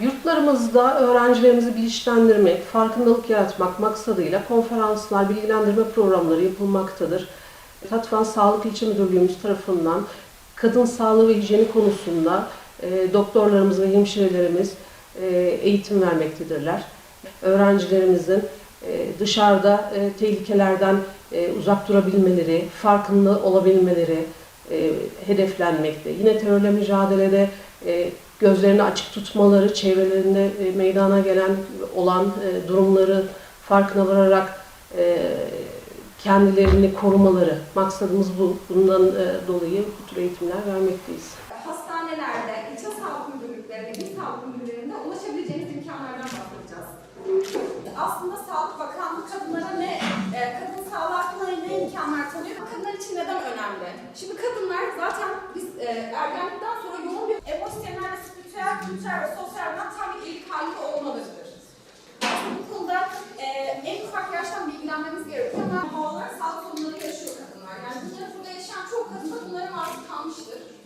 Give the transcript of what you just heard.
Yurtlarımızda öğrencilerimizi bilinçlendirmek, farkındalık yaratmak maksadıyla konferanslar, bilgilendirme programları yapılmaktadır. Tatvan Sağlık İlçe Müdürlüğümüz tarafından kadın sağlığı ve hijyeni konusunda e, doktorlarımız ve hemşirelerimiz e, eğitim vermektedirler. Öğrencilerimizin e, dışarıda e, tehlikelerden e, uzak durabilmeleri, farkında olabilmeleri e, hedeflenmekte. Yine terörle mücadelede e, gözlerini açık tutmaları, çevrelerinde e, meydana gelen olan e, durumları farkına vararak e, kendilerini korumaları. Maksadımız bu. Bundan e, dolayı bu tür eğitimler vermekteyiz. hastanelerde, ilçe sağlık müdürlüklerinde, il sağlık müdürlüklerinde ulaşabileceğiniz imkanlardan bahsedeceğiz. Aslında Sağlık Bakanlığı kadınlara ne, e, kadın sağlığı hakkında ne imkanlar tanıyor? Kadınlar için neden önemli? Şimdi e, ergenlikten sonra yoğun bir emosyonel, spiritüel, kültürel ve sosyalden tam bir ilk halinde olmalıdır. Bu konuda e, en ufak yaştan bilgilenmemiz gerekiyor ama havaların sağlık sorunları yaşıyor kadınlar. Yani bunları burada yaşayan çok kadın da bunların maruz kalmıştır.